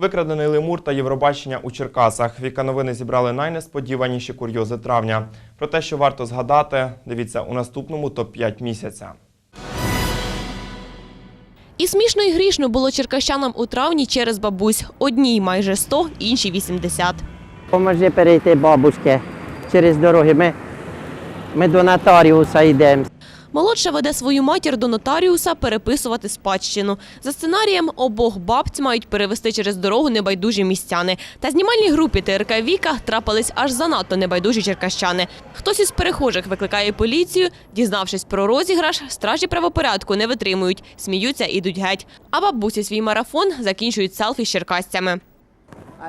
Викрадений лемур та Євробачення у Черкасах. Віка новини зібрали найнесподіваніші курйози травня. Про те, що варто згадати, дивіться у наступному топ-5 місяця. І смішно і грішно було черкащанам у травні через бабусь. Одній майже 100, іншій 80. Поможи перейти бабушке через дороги. Ми, ми до нотаріуса йдемо. Молодша веде свою матір до нотаріуса переписувати спадщину. За сценарієм обох бабць мають перевести через дорогу небайдужі містяни. Та знімальній групі ТРК Віка трапились аж занадто небайдужі черкащани. Хтось із перехожих викликає поліцію. Дізнавшись про розіграш, стражі правопорядку не витримують, сміються і йдуть геть. А бабусі свій марафон закінчують селфі з черкасцями.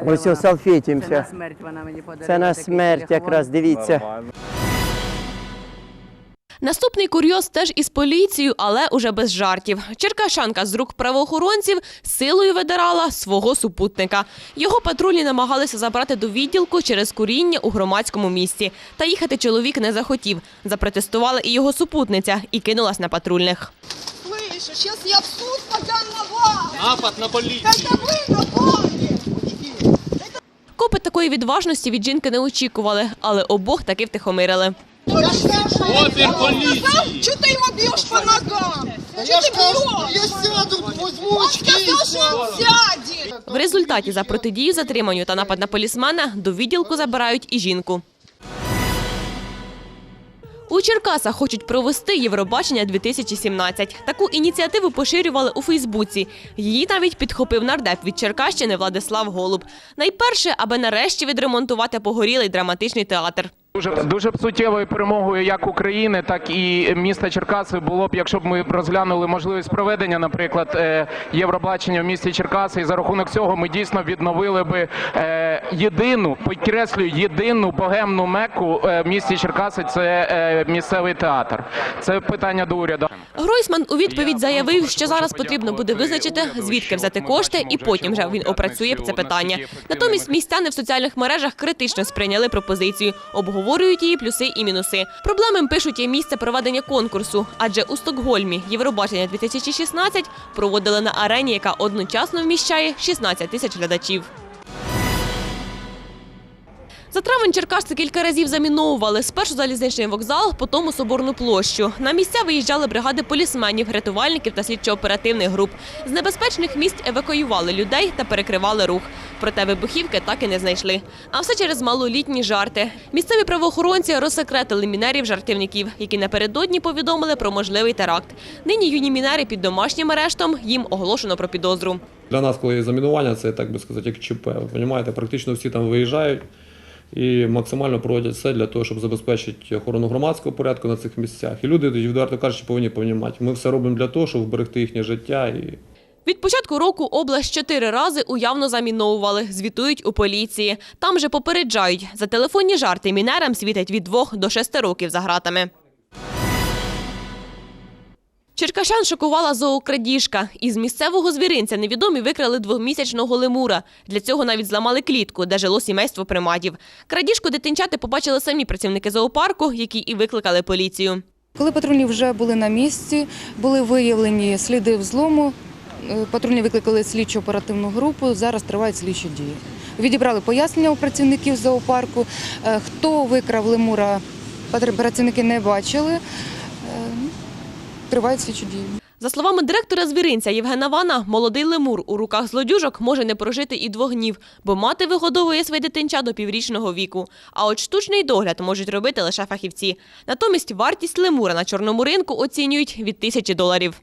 Ось селфітімся. Це на смерть вона мені подарила. Це на смерть якраз, дивіться. Наступний курйоз теж із поліцією, але уже без жартів. Черкащанка з рук правоохоронців силою видирала свого супутника. Його патрульні намагалися забрати до відділку через куріння у громадському місці. Та їхати чоловік не захотів. Запротестувала і його супутниця і кинулась на патрульних. Слышу, сейчас я в суд подам на вас! Напад на поліцію. Это вы напали! Копи такої відважності від жінки не очікували, але обох таки втихомирили. Опір поліції. Что ты его бьешь по ногам? Что ты бьешь? Я сяду, возьму Он сказал, что он сядет! В результаті за протидію затриманню та напад на полісмена до відділку забирають і жінку. У Черкасах хочуть провести Євробачення 2017. Таку ініціативу поширювали у Фейсбуці. Її навіть підхопив нардеп від Черкащини Владислав Голуб. Найперше, аби нарешті відремонтувати погорілий драматичний театр. Дуже дуже б суттєвою перемогою як України, так і міста Черкаси було б, якщо б ми розглянули можливість проведення, наприклад, е, Євробачення в місті Черкаси. І за рахунок цього ми дійсно відновили би е, єдину, підкреслюю, єдину богемну меку е, в місті Черкаси. Це е, місцевий театр. Це питання до уряду. Гройсман у відповідь заявив, що зараз потрібно буде визначити, звідки взяти кошти, і потім вже він опрацює це питання. Натомість містяни в соціальних мережах критично сприйняли пропозицію, обговорюють її плюси і мінуси. Проблемам пишуть є місце проведення конкурсу, адже у Стокгольмі Євробачення 2016 проводили на арені, яка одночасно вміщає 16 тисяч глядачів. За травень черкасці кілька разів заміновували. Спершу залізничний вокзал, потім Соборну площу. На місця виїжджали бригади полісменів, рятувальників та слідчо-оперативних груп. З небезпечних місць евакуювали людей та перекривали рух. Проте вибухівки так і не знайшли. А все через малолітні жарти. Місцеві правоохоронці розсекретили мінерів-жартівників, які напередодні повідомили про можливий теракт. Нині юні мінери під домашнім арештом їм оголошено про підозру. Для нас, коли замінування, це так би сказати, як ЧП. Ви розумієте, практично всі там виїжджають і максимально проводять все для того, щоб забезпечити охорону громадського порядку на цих місцях. І люди, відверто кажучи, повинні понімати. Ми все робимо для того, щоб вберегти їхнє життя і Від початку року область чотири рази уявно заміновували, звітують у поліції. Там же попереджають, за телефонні жарти мінерам світять від двох до шести років за гратами. Черкащан шокувала зоокрадіжка. Із місцевого звіринця невідомі викрали двомісячного лемура. Для цього навіть зламали клітку, де жило сімейство приматів. Крадіжку дитинчати побачили самі працівники зоопарку, які і викликали поліцію. Коли патрульні вже були на місці, були виявлені сліди взлому. е, Патрульні викликали слідчо оперативну групу. Зараз тривають слідчі дії. Відібрали пояснення у працівників зоопарку. Е, Хто викрав лемура, працівники не бачили. Тривають слідчі дії. За словами директора звіринця Євгена Вана, молодий лемур у руках злодюжок може не прожити і двох днів, бо мати вигодовує своє дитинча до піврічного віку. А от штучний догляд можуть робити лише фахівці. Натомість вартість лемура на чорному ринку оцінюють від тисячі доларів.